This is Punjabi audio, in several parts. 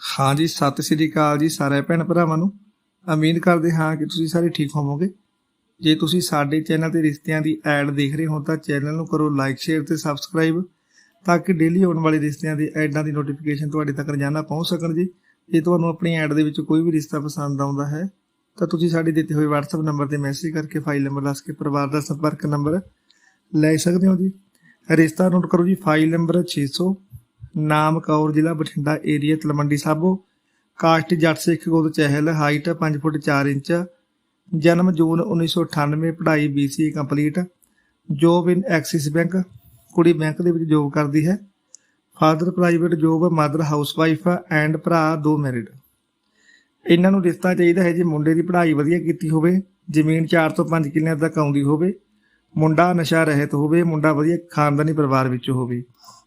ਹਾਂ ਜੀ, ਸਤਿ ਸ੍ਰੀ ਅਕਾਲ ਜੀ ਸਾਰੇ ਭੈਣ ਭਰਾਵਾਂ ਨੂੰ। ਉਮੀਦ ਕਰਦੇ ਹਾਂ ਕਿ ਤੁਸੀਂ ਸਾਰੇ ਠੀਕ ਹੋਵੋਗੇ। ਜੇ ਤੁਸੀਂ ਸਾਡੇ ਚੈਨਲ ਤੇ ਰਿਸ਼ਤਿਆਂ ਦੀ ਐਡ ਦੇਖ ਰਹੇ ਹੋ ਤਾਂ ਚੈਨਲ ਨੂੰ ਕਰੋ ਲਾਈਕ, ਸ਼ੇਅਰ ਤੇ ਸਬਸਕ੍ਰਾਈਬ ਤਾਂ ਕਿ ਡੇਲੀ ਆਉਣ ਵਾਲੇ ਰਿਸ਼ਤਿਆਂ ਦੀ ਐਡਾਂ ਦੀ ਨੋਟੀਫਿਕੇਸ਼ਨ ਤੁਹਾਡੇ ਤੱਕ ਰੋਜ਼ਾਨਾ ਪਹੁੰਚ ਸਕਣ ਜੀ। ਜੇ ਤੁਹਾਨੂੰ ਆਪਣੀ ਐਡ ਦੇ ਵਿੱਚ ਕੋਈ ਵੀ ਰਿਸ਼ਤਾ ਪਸੰਦ ਆਉਂਦਾ ਹੈ ਤਾਂ ਤੁਸੀਂ ਸਾਡੇ ਦਿੱਤੇ ਹੋਏ WhatsApp ਨੰਬਰ ਤੇ ਮੈਸੇਜ ਕਰਕੇ ਫਾਈਲ ਨੰਬਰ ਦੱਸ ਕੇ ਪਰਿਵਾਰ ਦਾ ਸੰਪਰਕ ਨੰਬਰ ਲੈ ਸਕਦੇ ਹੋ ਜੀ। ਰਿਸ਼ਤਾ ਨੋਟ ਕਰੋ ਜੀ ਫਾਈਲ ਨੰਬਰ 600 ਨਾਮ ਕੌਰ ਜ਼ਿਲ੍ਹਾ ਬਠਿੰਡਾ ਏਰੀਆ ਤਲਮੰਡੀ ਸਾਬੋ। ਕਾਸਟ ਜੱਟ ਸਿੱਖ ਗੋਦ ਚਹਿਲ, ਹਾਈਟ 5 ਫੁੱਟ 4 ਇੰਚ। ਜਨਮ ਜੂਨ 1998 ਪੜ੍ਹਾਈ BCA complete. Job in Axis bank ਕੁੜੀ ਬੈਂਕ ਦੇ ਵਿੱਚ ਜੋਬ ਕਰਦੀ ਹੈ। Father private job mother housewife and ਭਰਾ ਦੋ ਮੈਰਿਡ ਇਹਨਾਂ ਨੂੰ ਰਿਸ਼ਤਾ ਚਾਹੀਦਾ ਹੈ ਜੇ ਮੁੰਡੇ ਦੀ ਪੜ੍ਹਾਈ ਵਧੀਆ ਕੀਤੀ ਹੋਵੇ, ਜ਼ਮੀਨ 4 ਤੋਂ 5 ਕਿੱਲਿਆਂ ਤੱਕ ਆਉਂਦੀ ਹੋਵੇ। ਮੁੰਡਾ ਨਸ਼ਾ ਰਹਿਤ ਹੋਵੇ, ਮੁੰਡਾ ਵਧੀਆ ਖਾਨਦਾਨੀ ਪਰਿਵਾਰ ਵਿੱਚੋਂ ਹੋਵੇ,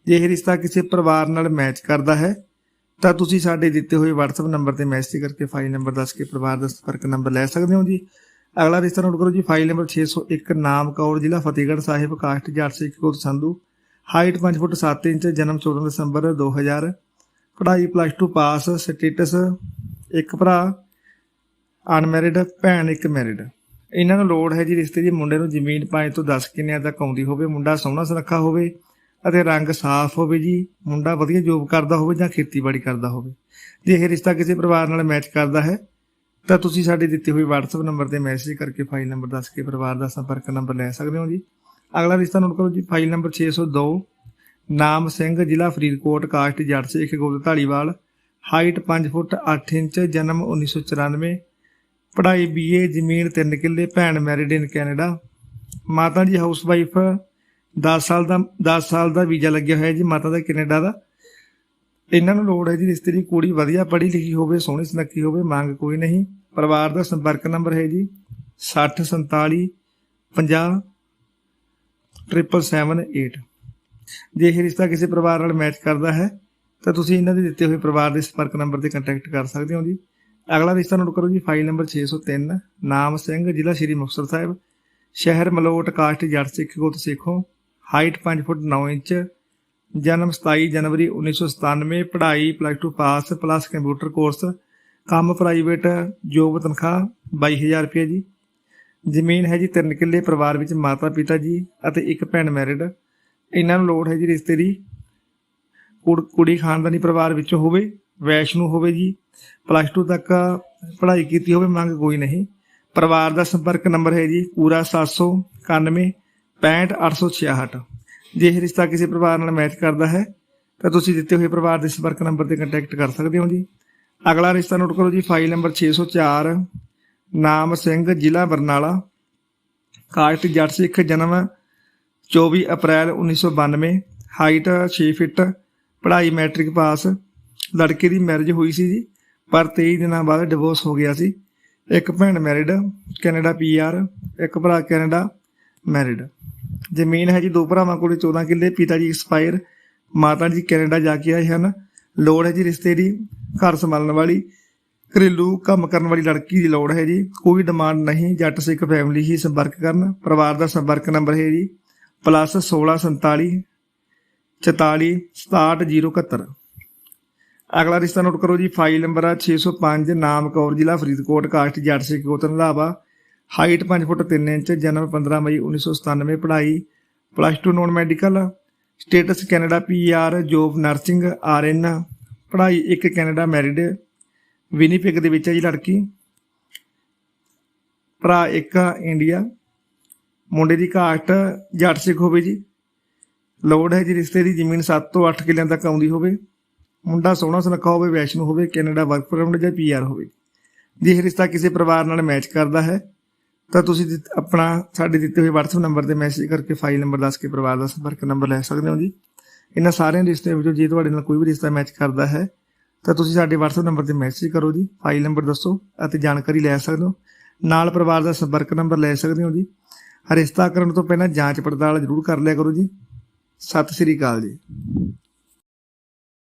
ਜੇ ਇਹ ਰਿਸ਼ਤਾ ਕਿਸੇ ਪਰਿਵਾਰ ਨਾਲ ਮੈਚ ਕਰਦਾ ਹੈ, ਤਾਂ ਤੁਸੀਂ ਸਾਡੇ ਦਿੱਤੇ ਹੋਏ WhatsApp ਨੰਬਰ ਤੇ ਮੈਸੇਜ ਕਰਕੇ ਫਾਈਲ ਨੰਬਰ ਦੱਸ ਕੇ ਪਰਿਵਾਰ ਦਾ ਸੰਪਰਕ ਨੰਬਰ ਲੈ ਸਕਦੇ ਹੋ ਜੀ। ਅਗਲਾ ਰਿਸ਼ਤਾ ਨੋਟ ਕਰੋ ਜੀ ਫਾਈਲ ਨੰਬਰ 601 ਨਾਮ ਕੌਰ ਜ਼ਿਲ੍ਹਾ ਫਤਿਹਗੜ੍ਹ ਸਾਹਿਬ, ਕਾਸਟ ਜੱਟ ਸਿੱਖ ਕੋਟ ਸੰਧੂ ਹਾਈਟ 5 ਫੁੱਟ 7 ਇੰਚ, ਜਨਮ 14 ਦਸੰਬਰ 2000 ਪੜ੍ਹਾਈ ਪਲੱਸ 2 ਪਾਸ ਸਟੇਟਸ ਇੱਕ ਭਰਾ ਅਨਮੈਰਿਡ ਭੈਣ ਇੱਕ ਮੈਰਿਡ ਇਹਨਾਂ ਨੂੰ ਲੋੜ ਹੈ ਜੀ ਰਿਸ਼ਤੇ ਦੀ ਮੁੰਡੇ ਨੂੰ ਜ਼ਮੀਨ 5 ਤੋਂ 10 ਕਿੰਨਿਆਂ ਤੱਕ ਆਉਂਦੀ ਹੋਵੇ, ਮੁੰਡਾ ਸੋਹਣਾ ਸੁਨੱਖਾ ਹੋਵੇ ਅਤੇ ਰੰਗ ਸਾਫ਼ ਹੋਵੇ ਜੀ, ਮੁੰਡਾ ਵਧੀਆ ਜੋਬ ਕਰਦਾ ਹੋਵੇ ਜਾਂ ਖੇਤੀਬਾੜੀ ਕਰਦਾ ਹੋਵੇ। ਜੇ ਇਹ ਰਿਸ਼ਤਾ ਕਿਸੇ ਪਰਿਵਾਰ ਨਾਲ ਮੈਚ ਕਰਦਾ ਹੈ, ਤਾਂ ਤੁਸੀਂ ਸਾਡੇ ਦਿੱਤੇ ਹੋਏ WhatsApp ਨੰਬਰ ਤੇ ਮੈਸੇਜ ਕਰਕੇ ਫਾਈਲ ਨੰਬਰ ਦੱਸ ਕੇ ਪਰਿਵਾਰ ਦਾ ਸੰਪਰਕ ਨੰਬਰ ਲੈ ਸਕਦੇ ਹੋ ਜੀ। ਅਗਲਾ ਰਿਸ਼ਤਾ ਨੋਟ ਕਰੋ ਜੀ ਫਾਈਲ ਨੰਬਰ 602 ਨਾਮ ਸਿੰਘ, ਜ਼ਿਲ੍ਹਾ ਫਰੀਦਕੋਟ, ਕਾਸਟ ਜੱਟ ਸਿੱਖ ਗੋਲ ਢਾਲੀਵਾਲ ਹਾਈਟ 5 ਫੁੱਟ 8 ਇੰਚ, ਜਨਮ 1994 ਪੜ੍ਹਾਈ ਬੀਏ ਜ਼ਮੀਨ 3 ਕਿੱਲੇ, ਭੈਣ ਮੈਰਿਡ ਇਨ ਕੈਨੇਡਾ ਮਾਤਾ ਜੀ ਹਾਊਸ ਵਾਈਫ 10 ਸਾਲ ਦਾ 10 ਸਾਲ ਦਾ ਵੀਜ਼ਾ ਲੱਗਿਆ ਹੋਇਆ ਜੀ ਮਾਤਾ ਦਾ ਕੈਨੇਡਾ ਦਾ। ਇਹਨਾਂ ਨੂੰ ਲੋੜ ਹੈ ਜੀ ਰਿਸ਼ਤੇ ਦੀ ਕੁੜੀ ਵਧੀਆ ਪੜ੍ਹੀ ਲਿਖੀ ਹੋਵੇ, ਸੋਹਣੀ ਸੁਨੱਖੀ ਹੋਵੇ, ਮੰਗ ਕੋਈ ਨਹੀਂ। ਪਰਿਵਾਰ ਦਾ ਸੰਪਰਕ ਨੰਬਰ ਹੈ ਜੀ 60 47 50 778 ਜੇ ਇਹ ਰਿਸ਼ਤਾ ਕਿਸੇ ਪਰਿਵਾਰ ਨਾਲ ਮੈਚ ਕਰਦਾ ਹੈ, ਤਾਂ ਤੁਸੀਂ ਇਹਨਾਂ ਦੇ ਦਿੱਤੇ ਹੋਏ ਪਰਿਵਾਰ ਦੇ ਸੰਪਰਕ ਨੰਬਰ ਤੇ ਕੰਟੈਕਟ ਕਰ ਸਕਦੇ ਹੋ ਜੀ। ਅਗਲਾ ਰਿਸ਼ਤਾ ਨੋਟ ਕਰੋ ਜੀ ਫਾਈਲ ਨੰਬਰ 603 ਨਾਮ ਸਿੰਘ, ਜ਼ਿਲ੍ਹਾ ਸ਼੍ਰੀ ਮੁਕਤਸਰ ਸਾਹਿਬ, ਸ਼ਹਿਰ ਮਲੋਟ, ਕਾਸਟ ਜੱਟ ਸਿੱਖ, ਗੋਤ ਸਿੱਖੋ ਹਾਈਟ 5 ਫੁੱਟ 9 ਇੰਚ, ਜਨਮ 27 ਜਨਵਰੀ 1997 ਪੜ੍ਹਾਈ plus 2 pass plus computer course ਕੰਮ ਪ੍ਰਾਈਵੇਟ ਜੋਬ ਤਨਖਾਹ 22000 ਰੁਪਏ ਜੀ। ਜ਼ਮੀਨ ਹੈ ਜੀ ਤਿੰਨ ਕਿੱਲੇ, ਪਰਿਵਾਰ ਵਿੱਚ ਮਾਤਾ ਪਿਤਾ ਜੀ ਅਤੇ ਇੱਕ ਭੈਣ ਮੈਰਿਡ ਇਹਨਾਂ ਨੂੰ ਲੋੜ ਹੈ ਜੀ ਰਿਸ਼ਤੇ ਦੀ। ਕੁੜ- ਕੁੜੀ ਖਾਨਦਾਨੀ ਪਰਿਵਾਰ ਵਿੱਚੋਂ ਹੋਵੇ, ਵੈਸ਼ਨੂ ਹੋਵੇ ਜੀ। ਪਲੱਸ 2 ਤੱਕ ਪੜ੍ਹਾਈ ਕੀਤੀ ਹੋਵੇ, ਮੰਗ ਕੋਈ ਨਹੀਂ। ਪਰਿਵਾਰ ਦਾ ਸੰਪਰਕ ਨੰਬਰ ਹੈ ਜੀ, ਪੂਰਾ 791 65866 ਜੇ ਇਹ ਰਿਸ਼ਤਾ ਕਿਸੇ ਪਰਿਵਾਰ ਨਾਲ ਮੈਚ ਕਰਦਾ ਹੈ, ਤਾਂ ਤੁਸੀਂ ਦਿੱਤੇ ਹੋਏ ਪਰਿਵਾਰ ਦੇ ਸੰਪਰਕ ਨੰਬਰ ਤੇ ਕੰਟੈਕਟ ਕਰ ਸਕਦੇ ਹੋ ਜੀ। ਅਗਲਾ ਰਿਸ਼ਤਾ ਨੋਟ ਕਰੋ ਜੀ ਫਾਈਲ ਨੰਬਰ 604 ਨਾਮ ਸਿੰਘ, ਜ਼ਿਲ੍ਹਾ ਬਰਨਾਲਾ। ਕਾਸ਼ਤ ਜੱਟ ਸਿੱਖ, ਜਨਮ 24 ਅਪ੍ਰੈਲ 1992 ਹਾਈਟ 6 ਫਿਟ, ਪੜ੍ਹਾਈ ਮੈਟ੍ਰਿਕ ਪਾਸ ਲੜਕੇ ਦੀ ਮੈਰਿਜ ਹੋਈ ਸੀ ਜੀ। ਪਰ 23 ਦਿਨਾਂ ਬਾਅਦ ਡਿਵੋਰਸ ਹੋ ਗਿਆ ਸੀ। ਇੱਕ ਭੈਣ ਮੈਰਿਡ ਕੈਨੇਡਾ ਪੀਆਰ ਇੱਕ ਭਰਾ ਕੈਨੇਡਾ ਮੈਰਿਡ ਜ਼ਮੀਨ ਹੈ ਜੀ ਦੋ ਭਰਾਵਾਂ ਕੋਲ 14 ਕਿੱਲੇ, ਪਿਤਾ ਜੀ ਐਕਸਪਾਇਰ ਮਾਤਾ ਜੀ ਕੈਨੇਡਾ ਜਾ ਕੇ ਆਏ ਹਨ। ਲੋੜ ਹੈ ਜੀ ਰਿਸ਼ਤੇ ਦੀ, ਘਰ ਸੰਭਾਲਣ ਵਾਲੀ, ਘਰੇਲੂ ਕੰਮ ਕਰਨ ਵਾਲੀ ਲੜਕੀ ਦੀ ਲੋੜ ਹੈ ਜੀ। ਕੋਈ ਡਿਮਾਂਡ ਨਹੀਂ, ਜੱਟ ਸਿੱਖ ਫੈਮਿਲੀ ਹੀ ਸੰਪਰਕ ਕਰਨ। ਪਰਿਵਾਰ ਦਾ ਸੰਪਰਕ ਨੰਬਰ ਹੈ ਜੀ ਪਲੱਸ 1647 44 67071 ਅਗਲਾ ਰਿਸ਼ਤਾ ਨੋਟ ਕਰੋ ਜੀ ਫਾਈਲ ਨੰਬਰ ਆ 605 ਨਾਮ ਕੌਰ ਜ਼ਿਲ੍ਹਾ ਫਰੀਦਕੋਟ, ਕਾਸਟ ਜੱਟ ਸਿੱਖ ਗੋਤਨ ਲਾਵਾ ਹਾਈਟ 5 ਫੁੱਟ 3 ਇੰਚ, ਜਨਮ 15 ਮਈ 1997 ਪੜ੍ਹਾਈ plus 2 non medical status Canada PR job nursing RN ਪੜ੍ਹਾਈ ਇੱਕ ਕੈਨੇਡਾ ਮੈਰਿਡ ਵਿਨੀਪਿਗ ਦੇ ਵਿੱਚ ਹੈ ਜੀ ਲੜਕੀ। ਭਰਾ ਇੱਕ ਇੰਡੀਆ, ਮੁੰਡੇ ਦੀ ਕਾਸਟ ਜੱਟ ਸਿੱਖ ਹੋਵੇ ਜੀ। ਲੋੜ ਹੈ ਜੀ ਰਿਸ਼ਤੇ ਦੀ ਜ਼ਮੀਨ 7 ਤੋਂ 8 ਕਿੱਲਿਆਂ ਤੱਕ ਆਉਂਦੀ ਹੋਵੇ। ਮੁੰਡਾ ਸੋਹਣਾ ਸੁਨੱਖਾ ਹੋਵੇ, ਵੈਸ਼ਨੂ ਹੋਵੇ, ਕੈਨੇਡਾ ਵਰਕ ਪਰਮਿਟ ਜਾਂ ਪੀਆਰ ਹੋਵੇ। ਜੇ ਇਹ ਰਿਸ਼ਤਾ ਕਿਸੇ ਪਰਿਵਾਰ ਨਾਲ ਮੈਚ ਕਰਦਾ ਹੈ, ਤਾਂ ਤੁਸੀਂ ਦਿੱਤ- ਆਪਣਾ, ਸਾਡੇ ਦਿੱਤੇ ਹੋਏ WhatsApp ਨੰਬਰ ਤੇ ਮੈਸੇਜ ਕਰਕੇ ਫਾਈਲ ਨੰਬਰ ਦੱਸ ਕੇ ਪਰਿਵਾਰ ਦਾ ਸੰਪਰਕ ਨੰਬਰ ਲੈ ਸਕਦੇ ਹੋ ਜੀ। ਇਹਨਾਂ ਸਾਰਿਆਂ ਰਿਸ਼ਤਿਆਂ ਵਿੱਚੋਂ ਜੇ ਤੁਹਾਡੇ ਨਾਲ ਕੋਈ ਵੀ ਰਿਸ਼ਤਾ ਮੈਚ ਕਰਦਾ ਹੈ, ਤਾਂ ਤੁਸੀਂ ਸਾਡੇ WhatsApp ਨੰਬਰ ਤੇ ਮੈਸੇਜ ਕਰੋ ਜੀ ਫਾਈਲ ਨੰਬਰ ਦੱਸੋ ਅਤੇ ਜਾਣਕਾਰੀ ਲੈ ਸਕਦੇ ਹੋ। ਨਾਲ ਪਰਿਵਾਰ ਦਾ ਸੰਪਰਕ ਨੰਬਰ ਲੈ ਸਕਦੇ ਹੋ ਜੀ। ਰਿਸ਼ਤਾ ਕਰਨ ਤੋਂ ਪਹਿਲਾਂ ਜਾਂਚ ਪੜਤਾਲ ਜ਼ਰੂਰ ਕਰ ਲਿਆ ਕਰੋ ਜੀ। ਸਤਿ ਸ੍ਰੀ ਅਕਾਲ ਜੀ।